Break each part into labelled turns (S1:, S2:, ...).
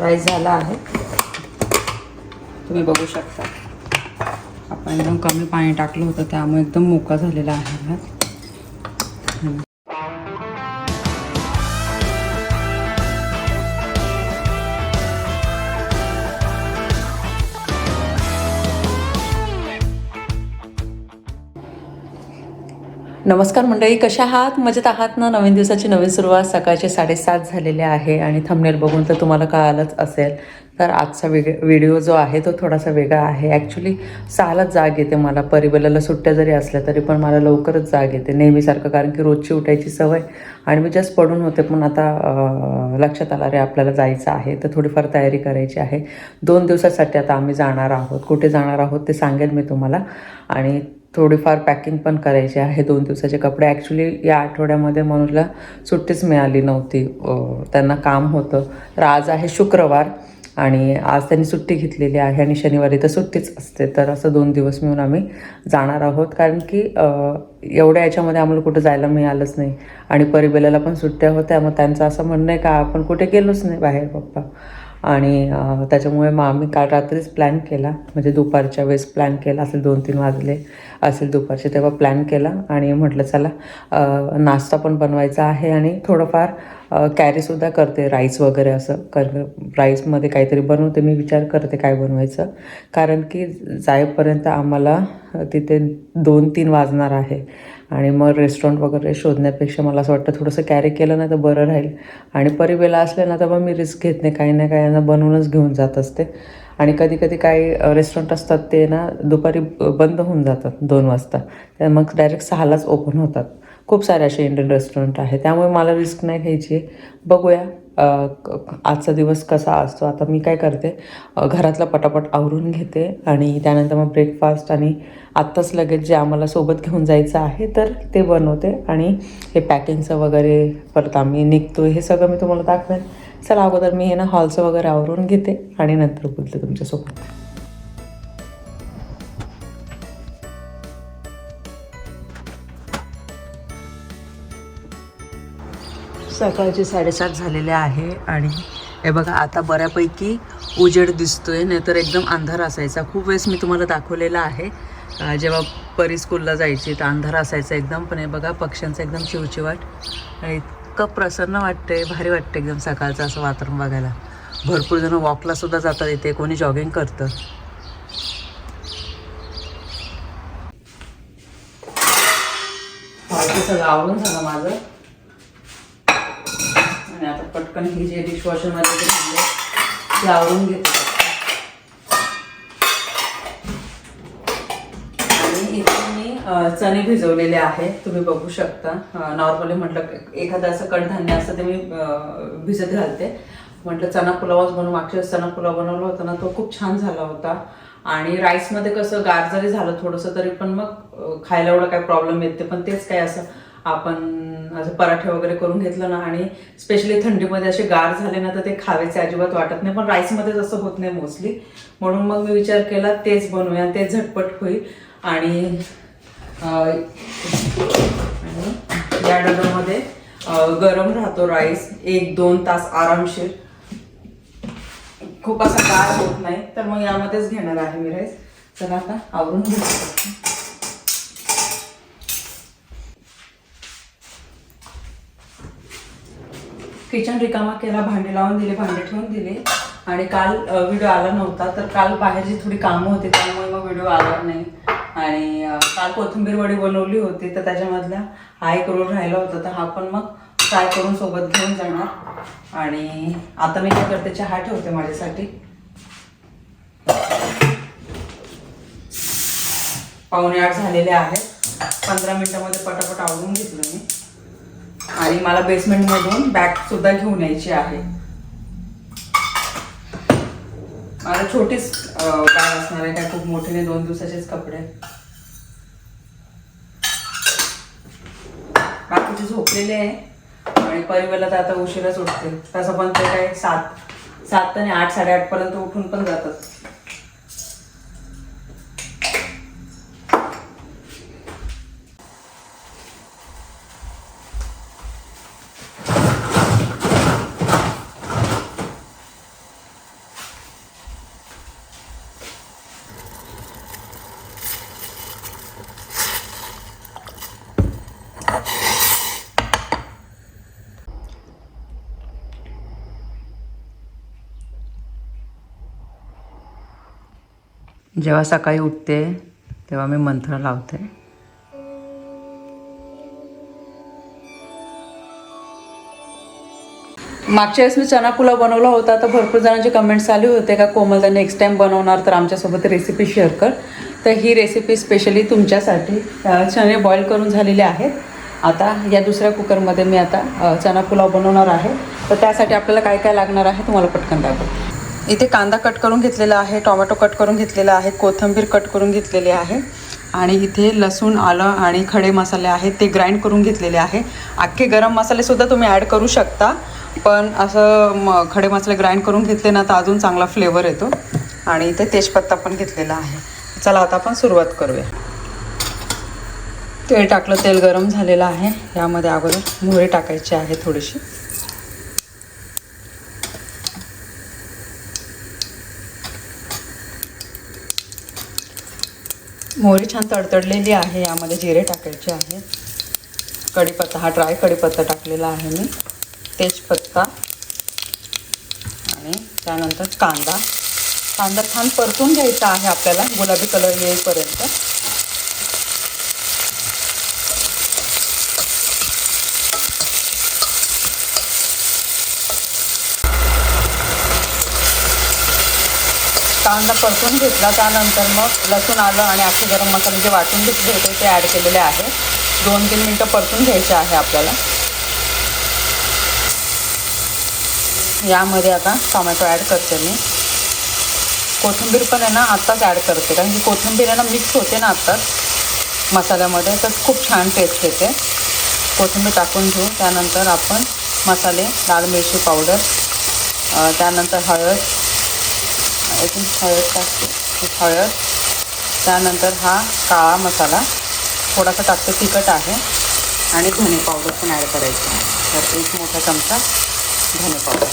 S1: Rice झाला आहे. तुम्ही बघू शकता. आपण एकदम कमी पाणी टाकलं होतं त्यामुळे एकदम मोका झालेला आहे भात नमस्कार मंडळी कशा आहात? मजेत आहात ना? नवीन दिवसाची नवीन सुरुवात सकाळचे साडेसात झालेले आहे आणि थंबनेल बघून तर तुम्हाला कळालंच असेल. तर आजचा वेग व्हिडिओ जो आहे तो थोडासा वेगळा आहे. ॲक्च्युली सहालाच जाग येते मला. परिबलाला सुट्ट्या जरी असल्या तरी पण मला लवकरच जाग येते. नेहमीसारखं कारण की रोजची उठायची सवय आणि मी जस्ट पडून होते पण आता लक्षात आलं रे आपल्याला जायचं आहे. तर थोडीफार तयारी करायची आहे. दोन दिवसासाठी आता आम्ही जाणार आहोत. कुठे जाणार आहोत ते सांगेल मी तुम्हाला. आणि थोडीफार पॅकिंग पण करायची आहे. दोन दिवसाचे कपडे. ॲक्च्युली या आठवड्यामध्ये मनोजला सुट्टीच मिळाली नव्हती. त्यांना काम होतं. तर आज आहे शुक्रवार आणि आज त्यांनी सुट्टी घेतलेली आहे आणि शनिवारी तर सुट्टीच असते. तर असं दोन दिवस मिळून आम्ही जाणार आहोत. कारण की एवढ्या याच्यामध्ये आम्हाला कुठं जायला मिळालंच नाही. आणि परिबेलाला पण सुट्ट्या होत्या. मग त्यांचं असं म्हणणं आहे का आपण कुठे गेलोच नाही बाहेर पप्पा. आणि त्याच्यामुळे मग आम्ही काल रात्रीच प्लॅन केला. म्हणजे दुपारच्या वेळेस प्लॅन केला. असेल दोन तीन वाजले असेल दुपारचे तेव्हा प्लॅन केला आणि म्हटलं चला नाश्ता पण बनवायचा आहे आणि थोडंफार कॅरीसुद्धा करते. राईस वगैरे असं कर राईसमध्ये काहीतरी बनवते. मी विचार करते काय बनवायचं. कारण की जाईपर्यंत आम्हाला तिथे दोन तीन वाजणार आहे. आणि मग रेस्टॉरंट वगैरे शोधण्यापेक्षा मला असं वाटतं थोडंसं कॅरी केलं ना तर बरं राहील. आणि परिवेला असले ना तर मग मी रिस्क घेत नाही. काही ना काही यांना बनवूनच घेऊन जात असते. आणि कधी कधी काही रेस्टॉरंट असतात ते ना दुपारी बंद होऊन जातात दोन वाजता. तर मग डायरेक्ट सहालाच ओपन होतात. खूप सारे असे इंडियन रेस्टॉरंट आहे त्यामुळे मला रिस्क नाही घ्यायची. बघूया. आजचा दिवस कसा असतो आता मी काय करते घरातला पटापट आवरून घेते आणि त्यानंतर मग ब्रेकफास्ट आणि आत्ताच लगेच जे आम्हाला सोबत घेऊन जायचं आहे तर ते बनवते आणि हे पॅकिंगचं वगैरे परत आम्ही निघतो हे सगळं मी तुम्हाला दाखवेन. चला अगोदर मी हे ना हॉलचं वगैरे आवरून घेते आणि नंतर बोलते तुमच्यासोबत. सकाळचे साडेसात झालेले आहे आणि हे बघा आता बऱ्यापैकी उजेड दिसतोय नाहीतर एकदम अंधार असायचा. खूप वेळेस मी तुम्हाला दाखवलेला आहे. जेव्हा परी स्कूलला जायची तर अंधार असायचा एकदम पण हे बघा पक्ष्यांचं एकदम चिवचिवाट इतकं प्रसन्न वाटते भारी वाटतं एकदम सकाळचं असं वातावरण बघायला. भरपूर जण वॉकला सुद्धा जातात इथे कोणी जॉगिंग करतं. सगळं आवरून झालं माझं. पटकन हे जे डिशवॉशरमध्ये जे ते आवरून घेते. आणि इथे मी चणे भिजवलेले आहे तुम्ही बघू शकता. नॉर्मली म्हटलं एखादं असं कडधान्य असं ते मी भिजत घालते. म्हटलं चणा पुलावच बनवून मागच्या चणा पुलाव बनवला होता ना तो खूप छान झाला होता. आणि राईसमध्ये कसं गार जरी झालं थोडंसं तरी पण मग खायला एवढं काय प्रॉब्लेम येते पण तेच काय असं आपण असं पराठे वगैरे करून घेतलं ना आणि स्पेशली थंडीमध्ये असे गार झाले ना तर ते खावेचे अजिबात वाटत नाही. पण राईसमध्ये तसं होत नाही मोस्टली म्हणून मग मी विचार केला तेच बनवूया तेच झटपट होईल. आणि या डब्यामध्ये गरम राहतो राईस एक दोन तास आरामशीर. खूप असा गार होत नाही. तर मग यामध्येच घेणार आहे मी राईस चला आता आवरून घेऊ. किचन रिकामा केला भांडे लावून दिले भांडे ठेवून दिले. आणि काल व्हिडिओ आला नव्हता तर काल बाहेरची थोडी कामं होती त्यामुळे मग व्हिडिओ आला नाही. आणि काल कोथिंबीर वडी बनवली होती तर त्याच्यामधला हा एक रोल राहिला होता तर हा पण मग फ्राय करून सोबत घेऊन जाणार. आणि आता मी काय करते चहा ठेवते माझ्यासाठी. पावणे आठ झालेले आहेत. पंधरा मिनिटामध्ये पटापट आवडून घेतलं मी. आणि मला बेसमेंट मधून बॅग सुद्धा घेऊन यायची आहे. मला छोटीच बॅग असणार आहे काय खूप मोठी नाही दोन दिवसाचेच कपडे. बाकीचे झोपलेले आहे. आणि परिवारला तर आता उशिराच उठते. तसं पण ते काय सात सात आणि आठ साडेआठ पर्यंत उठून पण जातात. जेव्हा सकाळी उठते तेव्हा मी मंत्र लावते. मागच्या वेळेस मी चना पुलाव बनवला होता तर भरपूर जणांचे कमेंट्स आले होते का कोमलदा नेक्स्ट टाईम बनवणार तर आमच्यासोबत रेसिपी शेअर कर. तर ही रेसिपी स्पेशली तुमच्यासाठी चणे बॉईल करून झालेले आहेत. आता या दुसऱ्या कुकरमध्ये मी आता चना पुलाव बनवणार आहे. तर त्यासाठी आपल्याला काय काय लागणार आहे तुम्हाला पटकन दाखवते. इथे कांदा कट करून घेतलेला आहे टोमॅटो कट करून घेतलेला आहे कोथिंबीर कट करून घेतलेली आहे. आणि इथे लसूण आलं आणि खडे मसाले आहेत ते ग्राइंड करून घेतलेले आहे. अख्खे गरम मसालेसुद्धा तुम्ही ॲड करू शकता पण असं म खडे मसाले ग्राइंड करून घेतले ना तर अजून चांगला फ्लेवर येतो. आणि इथे तेजपत्ता पण घेतलेला आहे. चला आता आपण सुरुवात करूया. तेल टाकलं तेल गरम झालेलं आहे. यामध्ये अगोदर मोहरी टाकायची आहे थोडीशी. मोहरी छान तडतडलेली आहे यामध्ये जिरे टाकायचे आहे. कढीपत्ता हा ड्राय कढीपत्ता टाकलेला आहे मी. तेजपत्ता आणि त्यानंतर कांदा. कांदा छान परतून घ्यायचा आहे आपल्याला गुलाबी कलर येईपर्यंत. कांदा परतून घेतला त्यानंतर मग लसूण आलं आणि अख्खे गरम मसाले जे वाटून घेतले होते ते ॲड केलेले आहे. दोन तीन मिनटं परतून घ्यायचे आहे आपल्याला. यामध्ये आता टोमॅटो ॲड करते मी. कोथिंबीर पण आहे ना आत्ताच ॲड करते. कारण की कोथिंबीर आहे ना मिक्स होते ना आत्ताच मसाल्यामध्ये. तर खूप छान टेस्ट येते. कोथिंबीर टाकून घेऊ. त्यानंतर आपण मसाले लाल मिरची पावडर त्यानंतर हळद अजून हळद टाकते हळद त्यानंतर हा काळा मसाला. थोडासा टाकते तिखट आहे. आणि धने पावडर पण ॲड करायचं आहे. तर एक मोठा चमचा धने पावडर.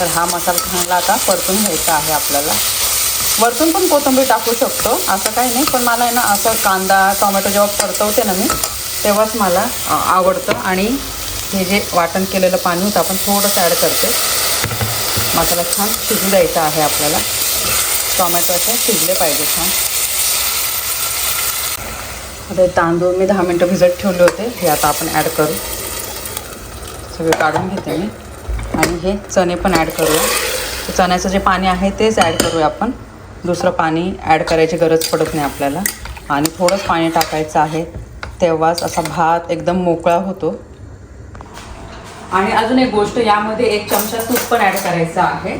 S1: तर हा मसाला चांगला आता परतून घ्यायचा आहे आपल्याला. वरतून पण कोथिंबीर टाकू शकतो. असं काही नाही. पण मला आहे ना असं कांदा टोमॅटो जेव्हा परतवते ना मी तेव्हाच मला आवडतं. आणि हे जे वाटण केलेलं पाणी होतं आपण थोडंसं ॲड करते. मसाला छान शिजू द्यायचा आहे आपल्याला. टोमॅटो असे शिजले पाहिजे छान. आता तांदूळ मी दहा मिनटं भिजत ठेवले होते. हे आता आपण ॲड करू. सगळे काढून घेते मी. आणि हे चणे पण ॲड करूया. चण्याचं जे पाणी आहे तेच ॲड करूया आपण. दुसरं पाणी ॲड करायची गरज पडत नाही आपल्याला. आणि थोडंच पाणी टाकायचं आहे. तेव्हाच असा भात एकदम मोकळा होतो. आणि अजून एक गोष्ट यामध्ये एक चमचा तूप पण ऍड करायचं आहे.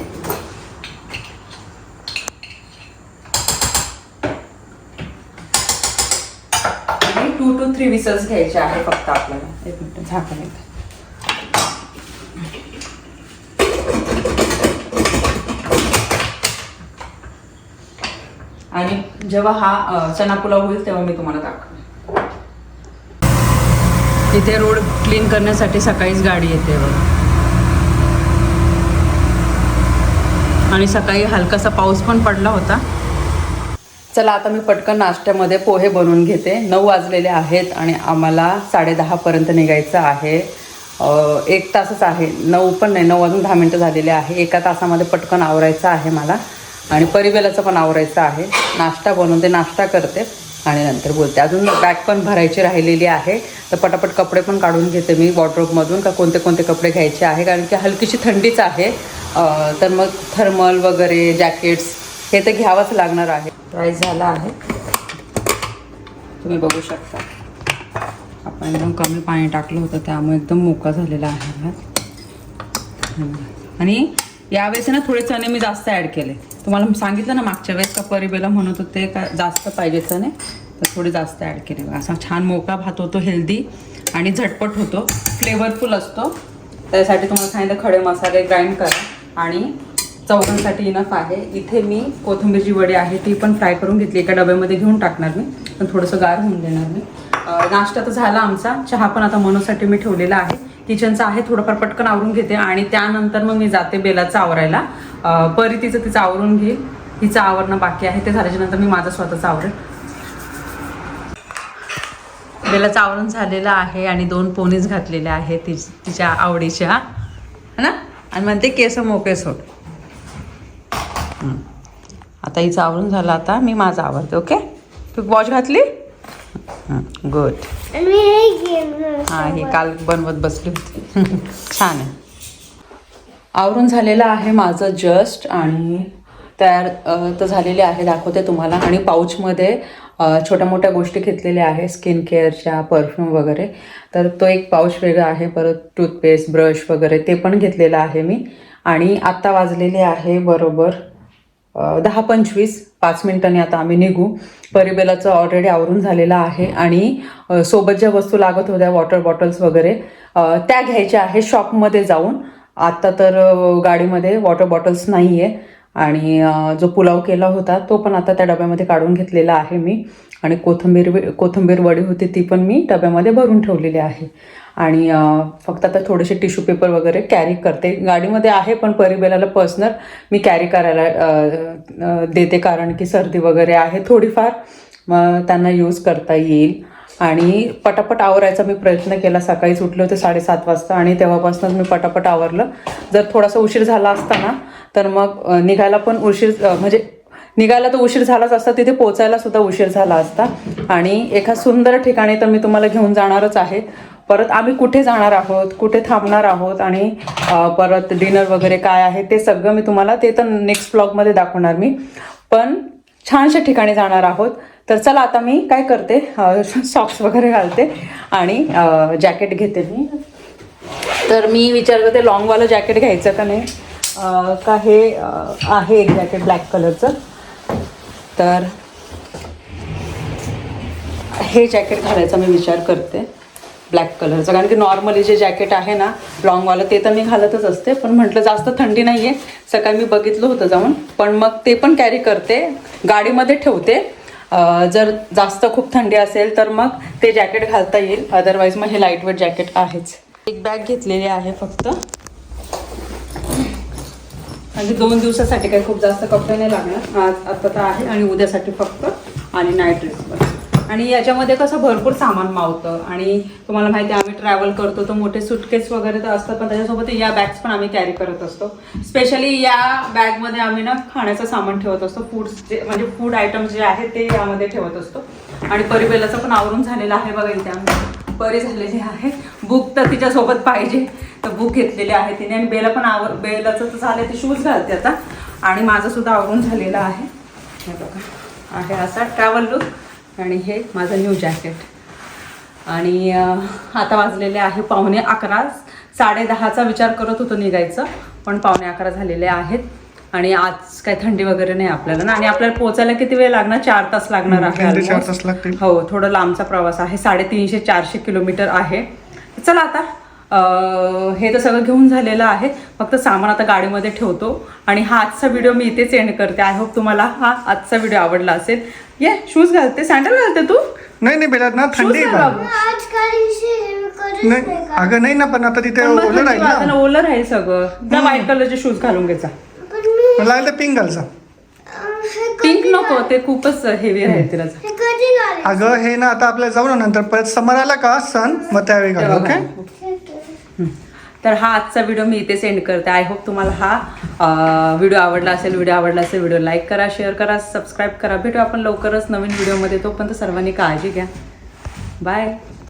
S1: आणि टू टू थ्री विसल्स घ्यायचे आहे फक्त आपल्याला. एक मिनिट झाकण येतं. आणि जेव्हा हा चना पुलाव होईल तेव्हा मी तुम्हाला दाखवेन इथे रोड क्लीन करण्यासाठी सकाळीच गाडी येते बघ. आणि सकाळी हलकासा पाऊस पण पडला होता. चला आता मी पटकन नाश्त्यामध्ये पोहे बनवून घेते. नऊ वाजलेले आहेत आणि आम्हाला साडेदहापर्यंत निघायचं आहे. एक तासच आहे. नऊ पण नाही नऊ वाजून दहा मिनटं झालेले आहे. एका तासामध्ये पटकन आवरायचं आहे मला. आणि परिवेलाचं पण आवरायचं आहे. नाश्ता बनवते नाश्ता करते. आणि नंतर बोलते. अजून बॅग पण भरायची राहिलेली आहे. तर पटापट कपडे पण काढून घेते मी वॉर्ड्रोबमधून का कोणते कोणते कपडे घ्यायचे आहे कारण की हलकीशी थंडीच आहे. तर मग थर्मल वगैरे जॅकेट्स हे तर घ्यावंच लागणार आहे. प्राईस झाला आहे. तुम्ही बघू शकता. आपण एकदम कमी पाणी टाकलं होतं त्यामुळे एकदम मोका झालेला आहे. आणि यावेळेस ना थोडे चणे मी जास्त ॲड केले. तुम्हाला सांगितलं ना मागच्या वेळेस का परिबेला म्हणत होते का जास्त पाहिजे चणे तर थोडी जास्त ॲड केली. असा छान मोकळा भात होतो हेल्दी आणि झटपट होतो फ्लेवरफुल असतो. त्यासाठी तुम्हाला सांगितलं खडे मसाले ग्राइंड करा आणि चौघांसाठी इनफ आहे. इथे मी कोथिंबीरची वडी आहे ती पण फ्राय करून घेतली. एका डब्यामध्ये घेऊन टाकणार मी पण थोडंसं गार होऊन देणार मी. नाश्ता तर झाला आमचा. चहा पण आता मनोसाठी मी ठेवलेला आहे. किचनचं आहे थोडंफार पटकन आवरून घेते आणि त्यानंतर मग मी जाते बेलाचं आवरायला. परी तिचं तिचं आवरून घेईल तिचं आवरणं बाकी आहे ते झाल्याच्यानंतर मी माझं स्वतःचं आवरेल बेलाचं आवरण झालेलं आहे आणि दोन पोनीज घातलेल्या आहेत ति तिच्या आवडीच्या. है ना? आणि म्हणते केस मोके सोड. आता हिचं आवरून झालं आता मी माझं आवरते ओके? तू वॉच घातली? गुड
S2: मी हे
S1: काल बनवत बसली होती. छान आहे. आवरून झालेलं आहे माझं जस्ट आणि तयार तर झालेले आहे दाखवते तुम्हाला. आणि पाऊचमध्ये छोट्या मोठ्या गोष्टी घेतलेल्या आहे स्किन केअरच्या परफ्यूम वगैरे. तर तो एक पाऊच वेगळा आहे परत टूथपेस्ट ब्रश वगैरे ते पण घेतलेलं आहे मी. आणि आत्ता वाजलेले आहे बरोबर दहा पंचवीस. पाच मिनिटांनी आता आम्ही निघू. परिबेलाचं ऑलरेडी आवरून झालेलं आहे आणि सोबत ज्या वस्तू लागत होत्या वॉटर बॉटल्स वगैरे त्या घ्यायच्या आहे शॉपमध्ये जाऊन. आत्ता तर गाडीमध्ये वॉटर बॉटल्स नाही आहे आणि जो पुलाव केला होता तो पण आता त्या डब्यामध्ये काढून घेतलेला आहे मी. आणि कोथिंबीर कोथिंबीर वडी होती ती पण मी डब्यामध्ये भरून ठेवलेली आहे. आणि फक्त आता थोडेसे टिश्यू पेपर वगैरे कॅरी करते. गाडीमध्ये आहे पण परिबेलाला पर्सनल मी कॅरी करायला देते कारण की सर्दी वगैरे आहे थोडीफार. मग त्यांना यूज करता येईल. आणि पटापट आवरायचा मी प्रयत्न केला. सकाळीच उठले होते साडेसात वाजता आणि तेव्हापासूनच मी पटापट आवरलं. जर थोडासा उशीर झाला असता ना तर मग निघायला पण उशीर म्हणजे निघायला तर उशीर झालाच असता तिथे पोचायला सुद्धा उशीर झाला असता. आणि एका सुंदर ठिकाणी तर मी तुम्हाला घेऊन जाणारच आहे. परत आम्ही कुठे जाणार आहोत कुठे थांबणार आहोत आणि परत डिनर वगैरे काय आहे ते सगळं मी तुम्हाला ते तर नेक्स्ट ब्लॉगमध्ये दाखवणार मी. पण छानशा ठिकाणी जाणार आहोत. तर चला आता मी काय करते सॉक्स वगैरे घालते आणि जॅकेट घेते मी. तर मी विचार करते लॉंगवालं जॅकेट घ्यायचं का नाही? का हे आहे एक जॅकेट ब्लॅक कलरचं तर हे जॅकेट घालायचा मी विचार करते. ब्लॅक कलरचं. कारण की नॉर्मली जे जॅकेट आहे ना लॉंगवालं ते तर मी घालतच असते. पण म्हटलं जास्त थंडी नाही आहे सकाळी मी बघितलं होतं जाऊन. पण मग ते पण कॅरी करते. गाडीमध्ये ठेवते. जर जास्त खूप थंडी असेल तर मग ते जॅकेट घालता येईल. अदरवाईज मग हे लाईटवेट जॅकेट आहेच. एक बॅग घेतलेली आहे फक्त. म्हणजे दोन दिवसासाठी काही खूप जास्त कपडे नाही लागणार. आज आता तर आहे आणि उद्यासाठी फक्त. आणि नाईट ड्रेस आणि याच्यामध्ये कसं भरपूर सामान मावतं. आणि तुम्हाला माहिती आहे आम्ही ट्रॅव्हल करतो तर मोठे सुटकेस वगैरे तर असतात पण त्याच्यासोबत या बॅग्स पण आम्ही कॅरी करत असतो. स्पेशली या बॅगमध्ये आम्ही ना खाण्याचं सामान ठेवत असतो. फूड्स जे म्हणजे फूड आयटम्स जे आहेत ते यामध्ये ठेवत असतो. आणि परिबेलाचं पण आवरून झालेलं आहे बघा इथे आम्ही. परी झालेली आहे. बुक तर तिच्यासोबत पाहिजे. तर बुक घेतलेली आहे तिने. आणि बेला पण आवर बेलाचं तर झालं ते शूज घालते आता. आणि माझंसुद्धा आवरून झालेलं आहे. हे बघा. आहे असा ट्रॅव्हल लुक आणि हे माझं न्यू जॅकेट आणि आता वाजलेले आहे पावणे अकरा. साडे दहाचा विचार करत होतो निघायचं पण पावणे अकरा झालेले आहेत. आणि आज काय थंडी वगैरे नाही आपल्याला ना. आणि आपल्याला पोचायला किती वेळ लागणार? चार तास लागणार आहे. हो थोडं लांबचा प्रवास आहे. साडेतीनशे चारशे किलोमीटर आहे. चला आता हे तर सगळं घेऊन झालेलं आहे. फक्त सामान आता गाडीमध्ये ठेवतो. आणि हा आजचा व्हिडिओ मी इथेच एंड करते. आय होप तुम्हाला हा आजचा व्हिडिओ आवडला असेल. ये शूज घालते. सँडल घालते तू?
S3: नाही नाही बेला ना थंडी नाही अगं नाही ना पण आता तिथे ओलं राहील
S1: ओलं राहील सगळं. जा व्हाईट कलरचे शूज घालून घ्यायचा
S3: मला पिंक घालचा
S1: पिंक नको ते खूपच हेवी आहे तिला.
S3: अगं हे ना आता आपल्याला जाऊ ना नंतर. परत समर आला का? सण? मग त्यावेळी घाल ओके?
S1: तर हा आजचा व्हिडिओ मी इथे सेंड करते. आय होप तुम्हाला हा व्हिडिओ आवडला असेल व्हिडिओ आवडला असेल व्हिडिओ लाईक करा शेअर करा सबस्क्राईब करा. भेटू आपण लवकरच नवीन व्हिडिओमध्ये तोपर्यंत सर्वांनी काळजी घ्या. बाय